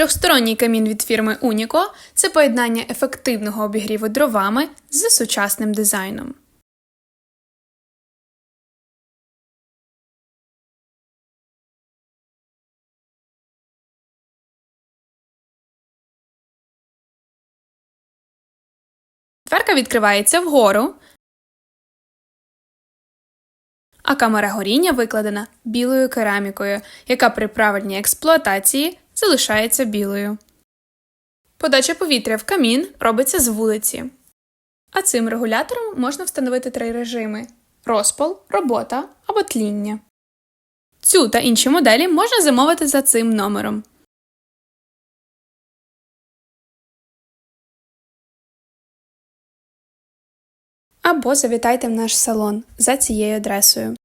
Трьохсторонній камін від фірми Unico – це поєднання ефективного обігріву дровами з сучасним дизайном. Дверка відкривається вгору, а камера горіння викладена білою керамікою, яка при правильній експлуатації залишається білою. Подача повітря в камін робиться з вулиці. А цим регулятором можна встановити три режими: розпал, робота або тління. Цю та інші моделі можна замовити за цим номером. Або завітайте в наш салон за цією адресою.